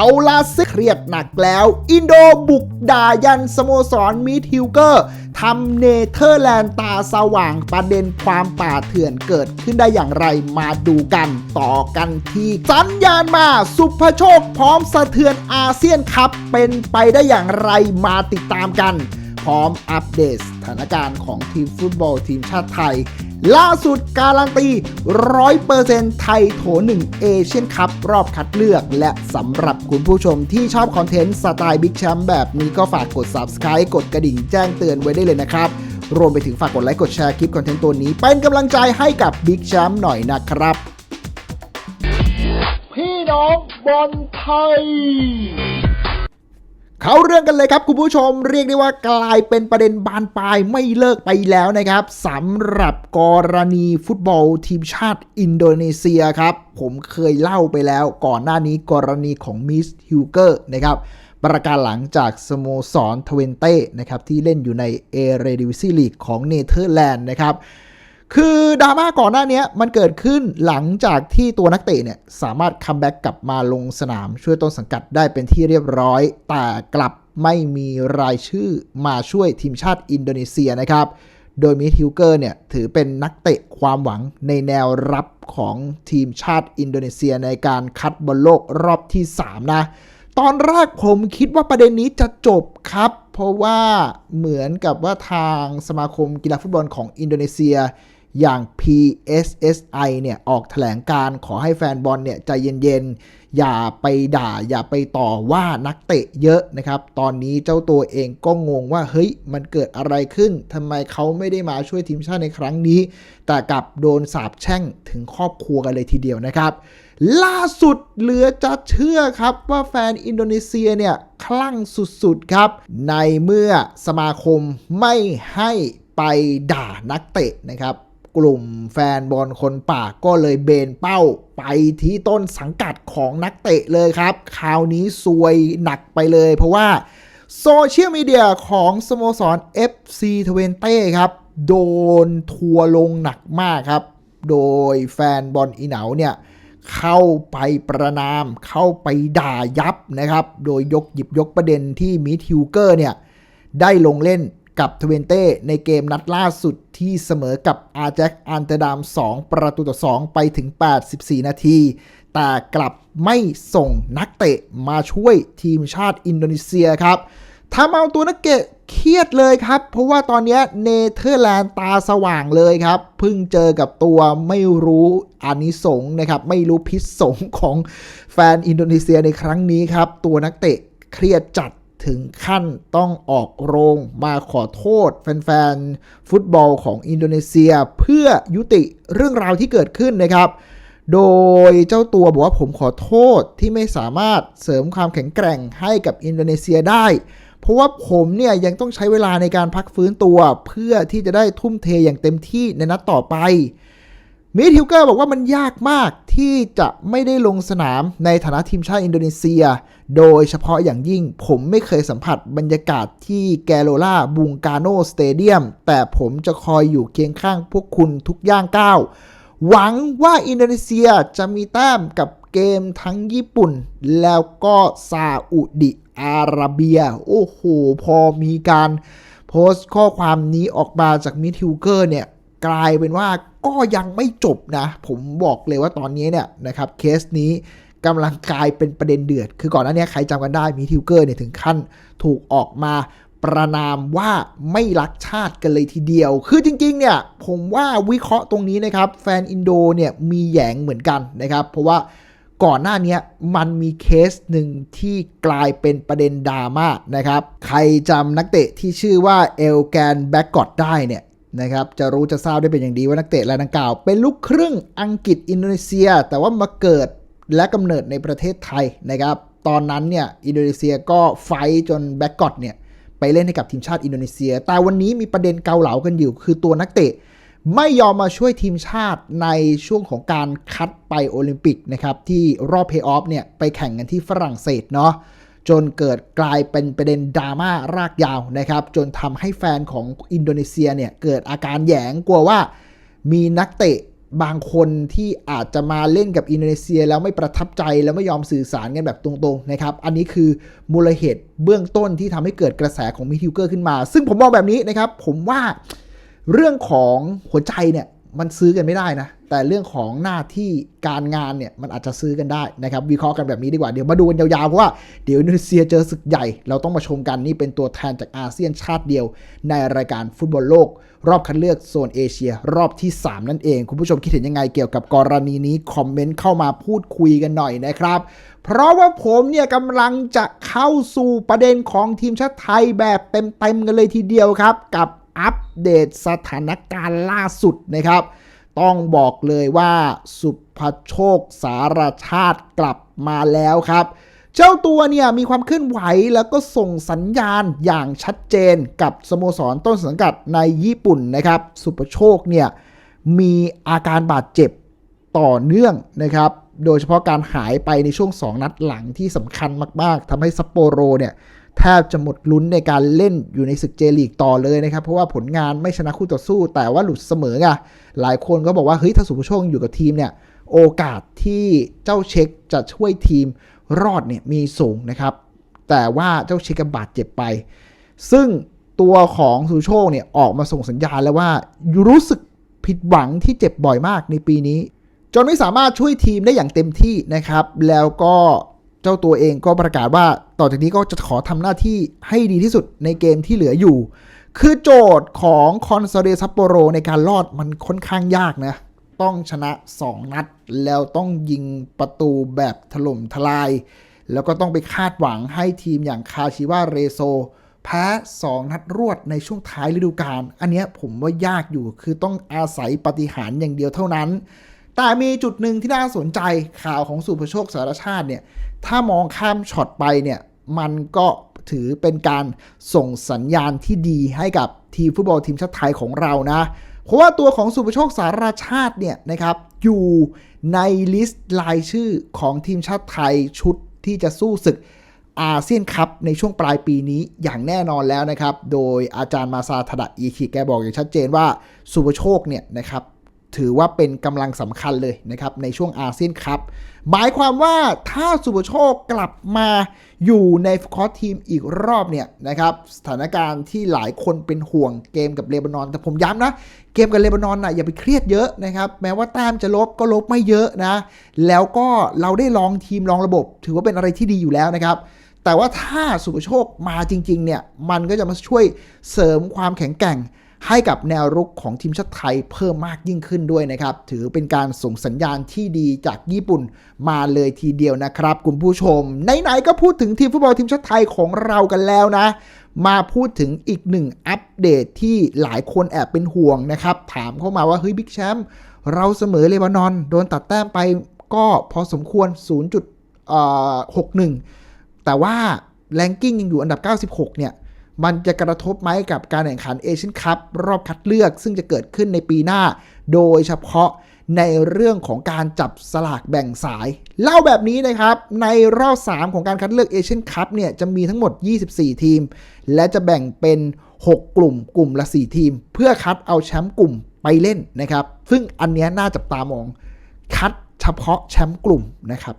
เอาล่ะซึเครียดหนักแล้ว อินโดบุกด่ายันสโมสรมิดฮิลเกอร์ทำเนเธอร์แลนด์ตาสว่างประเด็นความป่าเถื่อนเกิดขึ้นได้อย่างไรมาดูกันต่อกันที่สัญญาณมาสุภโชคพร้อมสะเทือนอาเซียนคัพเป็นไปได้อย่างไรมาติดตามกัน พร้อมอัปเดตสถานการณ์ของทีมฟุตบอลทีมชาติไทย ล่าสุดการันตี 100%ไทยโถ1เอเชียนคัพรอบคัดเลือก และสำหรับคุณผู้ชมที่ชอบคอนเทนต์สไตล์บิ๊กแชมป์แบบนี้ก็ฝากกด Subscribe กดกระดิ่งแจ้งเตือนไว้ได้เลยนะครับ รวมไปถึงฝากกดไลค์กดแชร์คลิปคอนเทนต์ตัวนี้ เป็นกำลังใจให้กับบิ๊กแชมป์หน่อยนะครับ พี่น้องบอลไทย เขาเรื่องกันเลยครับคุณผู้ชมเรียกได้ว่ากลายเป็นประเด็นบานปลายไม่เลิกไปแล้วนะครับสำหรับกรณีฟุตบอลทีมชาติอินโดนีเซียครับ ผมเคยเล่าไปแล้วก่อนหน้านี้กรณีของมิสฮิวเกอร์นะครับประการหลังจากสโมสรทเวนเต้นะครับที่เล่นอยู่ในเอเรดิวิซีลีกของเนเธอร์แลนด์นะครับ คือดราม่าก่อนหน้านี้มันเกิดขึ้นหลังจากที่ตัวนักเตะเนี่ยสามารถคัมแบ็กกลับมาลงสนามช่วยต้นสังกัดได้เป็นที่เรียบร้อย แต่กลับไม่มีรายชื่อมาช่วยทีมชาติอินโดนีเซียนะครับ โดยมิทิวเกอร์เนี่ยถือเป็นนักเตะความหวังในแนวรับของทีมชาติอินโดนีเซียในการคัดบอลโลกรอบที่ 3 นะ ตอนแรกผมคิดว่าประเด็นนี้จะจบครับ เพราะว่าเหมือนกับว่าทางสมาคมกีฬาฟุตบอลของอินโดนีเซีย อย่าง PSSI เนี่ยออกแถลงการขอให้แฟนบอลเนี่ยใจเย็นๆ อย่าไปด่า อย่าไปต่อว่านักเตะเยอะนะครับ ตอนนี้เจ้าตัวเองก็งงว่า เฮ้ย มันเกิดอะไรขึ้นทำไมเขาไม่ได้มาช่วยทีมชาติในครั้งนี้ แต่กลับโดนสาบแช่งถึงครอบครัวกันเลยทีเดียวนะครับ ล่าสุดเหลือจะเชื่อครับว่าแฟนอินโดนีเซียเนี่ยคลั่งสุดๆครับ ในเมื่อสมาคมไม่ให้ไปด่านักเตะนะครับ กลุ่มแฟนบอลคนป่าก็เลยเบนเป้าไปที่ต้นสังกัดของนักเตะเลยครับ คราวนี้ซวยหนักไปเลย เพราะว่าโซเชียลมีเดียของสโมสร FC 20ครับ โดนทัวลงหนักมากครับ โดยแฟนบอลอีเหนาเนี่ยเข้าไปประนาม เข้าไปด่ายับนะครับ โดยยกหยิบยกประเด็นที่มิทิวเกอร์เนี่ยได้ลงเล่น กับทเวนเต้ในเกมนัดล่าสุดที่เสมอกับอาแจ็คอันเตดาม 2 ประตูต่อ 2 ไปถึง 84 นาที แต่กลับไม่ส่งนักเตะมาช่วยทีมชาติอินโดนีเซียครับทำเอาตัวนักเตะเครียดเลยครับ เพราะว่าตอนนี้เนเธอร์แลนด์ตาสว่างเลยครับเพิ่งเจอกับตัวไม่รู้อานิสงส์นะครับ ไม่รู้พิษสงของแฟนอินโดนีเซียในครั้งนี้ครับ ตัวนักเตะเครียดจัด ถึงขั้นต้องออกโรงมาขอโทษแฟนๆ ฟุตบอลของอินโดนีเซียเพื่อยุติเรื่องราวที่เกิดขึ้นนะครับ โดยเจ้าตัวบอกว่าผมขอโทษที่ไม่สามารถเสริมความแข็งแกร่งให้กับอินโดนีเซียได้ เพราะว่าผมเนี่ยยังต้องใช้เวลาในการพักฟื้นตัว เพื่อที่จะได้ทุ่มเทอย่างเต็มที่ในนัดต่อไป มิทิวเกอร์บอกว่ามันยากมากที่จะไม่ได้ลงสนามในฐานะทีมชาติอินโดนีเซีย โดยเฉพาะอย่างยิ่งผมไม่เคยสัมผัสบรรยากาศที่แกโรล่าบุงกาโนสเตเดียม แต่ผมจะคอยอยู่เคียงข้างพวกคุณทุกย่างก้าว หวังว่าอินโดนีเซียจะมีแต้มกับเกมทั้งญี่ปุ่น แล้วก็ซาอุดิอาระเบีย โอ้โห พอมีการโพสต์ข้อความนี้ออกมาจากมิทิวเกอร์เนี่ยกลายเป็นว่า ก็ยังไม่จบนะ ผมบอกเลยว่าตอนนี้เนี่ยนะครับเคสนี้กำลังกลายเป็นประเด็นเดือด คือก่อนหน้านี้ใครจำกันได้มิทิวเกอร์เนี่ยถึงขั้นถูกออกมาประนามว่าไม่รักชาติกันเลยทีเดียว คือจริงๆ เนี่ย ผมว่าวิเคราะห์ตรงนี้นะครับ แฟนอินโดเนี่ยมีแยงเหมือนกันนะครับ เพราะว่าก่อนหน้านี้มันมีเคสหนึ่งที่กลายเป็นประเด็นดราม่านะครับ ใครจำนักเตะที่ชื่อว่าเอลแกนแบ็กกอดได้เนี่ย นะครับจะรู้จะทราบได้เป็นอย่างดีว่านักเตะรายดังกล่าว เป็นลูกครึ่งอังกฤษอินโดนีเซีย แต่ว่ามาเกิดและกำเนิดในประเทศไทยนะครับตอนนั้นเนี่ยอินโดนีเซียก็ไฟจนแบ็กกอดเนี่ยไปเล่นให้กับทีมชาติอินโดนีเซีย แต่วันนี้มีประเด็นเกาเหลากันอยู่ คือตัวนักเตะ ไม่ยอมมาช่วยทีมชาติในช่วงของการคัดไปโอลิมปิกนะครับที่รอบเพย์ออฟเนี่ยไปแข่งกันที่ฝรั่งเศสเนาะ จนเกิดกลายเป็นประเด็นดราม่ารากยาวนะครับ จนทำให้แฟนของอินโดนีเซียเนี่ยเกิดอาการแยงกลัวว่ามีนักเตะบางคนที่อาจจะมาเล่นกับอินโดนีเซียแล้วไม่ประทับใจแล้วไม่ยอมสื่อสารกันแบบตรงๆนะครับ อันนี้คือมูลเหตุเบื้องต้นที่ทำให้เกิดกระแสของมิทิวเกอร์ขึ้นมา ซึ่งผมมองแบบนี้นะครับ ผมว่าเรื่องของหัวใจเนี่ยมันซื้อกันไม่ได้นะ แต่เรื่องของหน้าที่การงานเนี่ยมันอาจจะซื้อกันได้นะครับวิเคราะห์กันแบบนี้ดีกว่าเดี๋ยวมาดูกันยาวๆเพราะว่าเดี๋ยวอินโดนีเซียเจอศึกใหญ่ เราต้องมาชมกันนี่เป็นตัวแทนจากอาเซียนชาติเดียว ในรายการฟุตบอลโลก รอบคัดเลือกโซนเอเชีย รอบที่ 3 นั่นเอง คุณผู้ชมคิดเห็นยังไงเกี่ยวกับกรณีนี้คอมเมนต์เข้ามาพูดคุยกันหน่อยนะครับ เพราะว่าผมเนี่ยกำลังจะเข้าสู่ประเด็นของทีมชาติไทยแบบเต็มๆกันเลยทีเดียวครับ กับอัปเดตสถานการณ์ล่าสุดนะครับ ต้องบอกเลยว่าสุภโชคสารชาติกลับมาแล้วครับ เจ้าตัวเนี่ยมีความเคลื่อนไหวแล้วก็ส่งสัญญาณอย่างชัดเจนกับสโมสรต้นสังกัดในญี่ปุ่นนะครับ สุภโชคเนี่ยมีอาการบาดเจ็บต่อเนื่องนะครับ โดยเฉพาะการหายไปในช่วง 2 นัดหลังที่สำคัญมาก ๆทำให้ซัปโปโรเนี่ย แทบจะหมดลุ้นในการเล่นอยู่ในศึกเจลีกต่อเลยนะครับ เพราะว่าผลงานไม่ชนะคู่ต่อสู้ แต่ว่าหลุดเสมอไงหลายคนก็บอกว่าเฮ้ยถ้าสุภโชคอยู่กับทีมเนี่ยโอกาสที่เจ้าเช็คจะช่วยทีมรอดเนี่ยมีสูงนะครับ แต่ว่าเจ้าเช็คกับบาดเจ็บไป ซึ่งตัวของสุภโชคเนี่ยออกมาส่งสัญญาณแล้วว่ารู้สึกผิดหวังที่เจ็บบ่อยมากในปีนี้ จนไม่สามารถช่วยทีมได้อย่างเต็มที่นะครับ แล้วก็ เจ้าตัวเองก็ประกาศว่าต่อจากนี้ก็จะขอทำหน้าที่ให้ดีที่สุดในเกมที่เหลืออยู่ คือโจทย์ของคอนซาเดซัปโปโรในการรอดมันค่อนข้างยากนะ ต้องชนะ 2 นัด แล้วต้องยิงประตูแบบถล่มทลาย แล้วก็ต้องไปคาดหวังให้ทีมอย่างคาชิวาเรโซแพ้ 2 นัดรวดในช่วงท้ายฤดูกาลอันนี้ผมว่ายากอยู่คือต้องอาศัยปฏิหารอย่างเดียวเท่านั้น แต่มีจุดหนึ่งที่น่าสนใจข่าวของสุภโชคสารชาติเนี่ย ถ้ามองข้ามช็อตไปเนี่ย มันก็ถือเป็นการส่งสัญญาณที่ดีให้กับทีมฟุตบอลทีมชาติไทยของเรานะ เพราะว่าตัวของสุภโชคสารชาติเนี่ยนะครับ อยู่ในลิสต์รายชื่อของทีมชาติไทยชุดที่จะสู้ศึกอาเซียนคัพในช่วงปลายปีนี้อย่างแน่นอนแล้วนะครับ โดยอาจารย์มาซาทดะอีคิแกบอกอย่างชัดเจนว่าสุภโชคเนี่ยนะครับ ถือว่าเป็นกำลังสำคัญเลยนะครับในช่วงอาเซียนคัพหมายความว่าถ้าสุภโชคกลับมาอยู่ในฟคอร์ทีมอีกรอบเนี่ยนะครับสถานการณ์ที่หลายคนเป็นห่วงเกมกับเลบานอน แต่ผมย้ำนะ เกมกับเลบานอนนะอย่าไปเครียดเยอะนะครับแม้ว่าแต้มจะลบก็ลบไม่เยอะนะ แล้วก็เราได้ลองทีมลองระบบ ถือว่าเป็นอะไรที่ดีอยู่แล้วนะครับแต่ว่าถ้าสุภโชคมาจริงๆเนี่ยมันก็จะมาช่วยเสริมความแข็งแกร่ง ให้กับแนวรุกของทีมชาติไทยเพิ่มมากยิ่งขึ้นด้วยนะครับ ถือเป็นการส่งสัญญาณที่ดีจากญี่ปุ่นมาเลยทีเดียวนะครับ คุณผู้ชม ไหนๆก็พูดถึงทีมฟุตบอลทีมชาติไทยของเรากันแล้วนะ มาพูดถึงอีกหนึ่งอัปเดตที่หลายคนแอบเป็นห่วงนะครับ ถามเข้ามาว่าเฮ้ยบิ๊กแชมป์เราเสมอเลบานอน โดนตัดแต้มไปก็พอสมควร 0.61 แต่ว่าแรงกิ้งยังอยู่อันดับ 96 เนี่ย มันจะกระทบไหมกับการแข่งขันเอเชียนคัพรอบคัดเลือกซึ่งจะเกิดขึ้นในปีหน้า โดยเฉพาะในเรื่องของการจับสลากแบ่งสาย เล่าแบบนี้นะครับ ในรอบ 3 ของการคัดเลือกเอเชียนคัพเนี่ยจะมีทั้งหมด 24 ทีม และจะแบ่งเป็น 6 กลุ่มกลุ่มละ 4 ทีม เพื่อคัดเอาแชมป์กลุ่มไปเล่นนะครับ ซึ่งอันนี้น่าจับตามอง คัดเฉพาะแชมป์กลุ่มนะครับ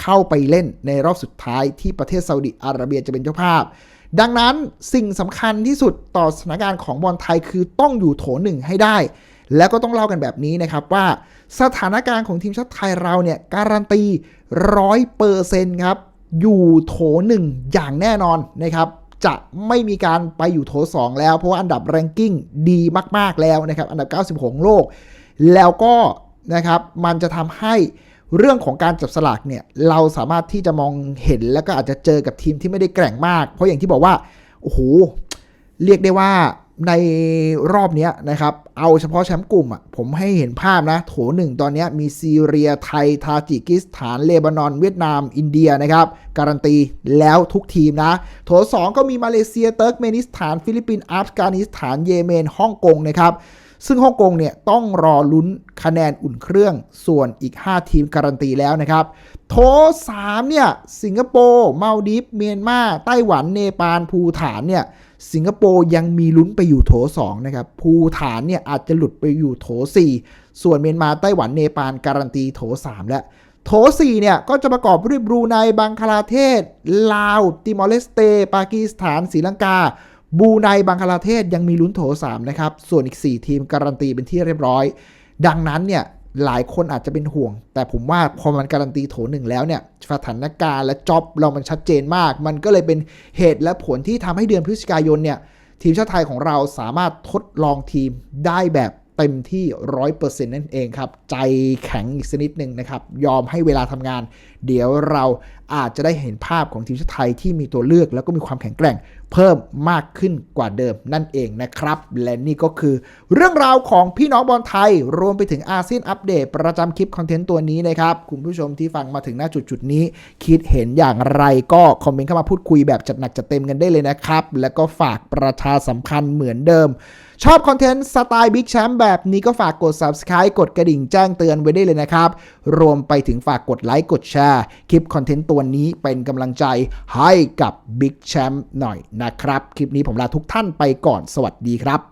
เข้าไปเล่นในรอบสุดท้ายที่ประเทศซาอุดิอาระเบียจะเป็นเจ้าภาพ ดังนั้นสิ่งสำคัญที่สุดต่อสถานการณ์ของบอลไทยคือต้องอยู่โถหนึ่งให้ได้ แล้วก็ต้องเล่ากันแบบนี้นะครับว่าสถานการณ์ของทีมชาติไทยเราเนี่ยการันตีร้อยเปอร์เซ็นต์ครับ อยู่โถหนึ่งอย่างแน่นอนนะครับจะไม่มีการไปอยู่โถ 2 แล้ว เพราะว่าอันดับแรงกิ้งดีมาก ๆ แล้วนะครับ อันดับ 96 ของโลก แล้วก็นะครับมันจะทำให้ เรื่องของการจับสลากเนี่ยเราสามารถที่จะมองเห็นแล้วก็อาจจะเจอกับทีมที่ไม่ได้แกร่งมาก เพราะอย่างที่บอกว่าโอ้โหเรียกได้ว่าในรอบนี้นะครับ เอาเฉพาะแชมป์กลุ่มอะผมให้เห็นภาพนะ โถหนึ่งตอนนี้มีซีเรียไทย ทาจิกิสถาน เลบานอน เวียดนาม อินเดียนะครับ การันตีแล้วทุกทีมนะ โถ2ก็มีมาเลเซีย เติร์กเมนิสถาน ฟิลิปปินส์อัฟกานิสถาน เยเมนฮ่องกงนะครับ ซึ่งฮ่องกงเนี่ยต้องรอลุ้นคะแนนอุ่นเครื่องส่วนอีก 5 ทีมการันตีแล้วนะครับ โถ3เนี่ยสิงคโปร์มาลดิฟเมียนมาไต้หวันเนปาลภูฐานเนี่ยสิงคโปร์ยังมีลุ้นไปอยู่โถ2นะครับภูฐานเนี่ยอาจจะหลุดไปอยู่โถ 4 ส่วนเมียนมาไต้หวันเนปาลการันตีโถ 3 และโถ4เนี่ยก็จะประกอบด้วยบรูไนบังคลาเทศ ลาวติมอร์เลสเต ปากีสถานศรีลังกา บูไนบังคลาเทศยังมีลุ้นโถ 3 นะครับ ส่วนอีก 4 ทีมการันตีเป็นที่เรียบร้อย ดังนั้นเนี่ยหลายคนอาจจะเป็นห่วง แต่ผมว่าพอมันการันตีโถหนึ่งแล้วเนี่ยสถานการณ์และจ็อบเรามันชัดเจนมาก มันก็เลยเป็นเหตุและผลที่ทำให้เดือนพฤศจิกายนเนี่ยทีมชาติไทยของเราสามารถทดลองทีมได้แบบเต็มที่ 100%นั่นเองครับ ใจแข็งอีกสนิดหนึ่งนะครับ ยอมให้เวลาทำงาน เดี๋ยวเราอาจจะได้เห็นภาพของทีมชาติไทยที่มีตัวเลือกแล้วก็มีความแข็งแกร่ง เพิ่มมากขึ้นกว่าเดิมนั่นเองนะครับ และนี่ก็คือเรื่องราวของพี่น้องบอลไทย รวมไปถึงอาเซียนอัปเดตประจำคลิปคอนเทนต์ตัวนี้นะครับ คุณผู้ชมที่ฟังมาถึงหน้าจุดจุดนี้ คิดเห็นอย่างไรก็คอมเมนต์เข้ามาพูดคุยแบบจัดหนักจัดเต็มกันได้เลยนะครับ แล้วก็ฝากประชาสัมพันธ์เหมือนเดิม ชอบคอนเทนต์สไตล์บิ๊กแชมป์แบบนี้ก็ฝากกด subscribe กดกระดิ่งแจ้งเตือนไว้ได้เลยนะครับ รวมไปถึงฝากกดไลค์กดแชร์คลิปคอนเทนต์ตัวนี้เป็นกำลังใจให้กับบิ๊กแชมป์หน่อยนะครับ คลิปนี้ผมลาทุกท่านไปก่อนสวัสดีครับ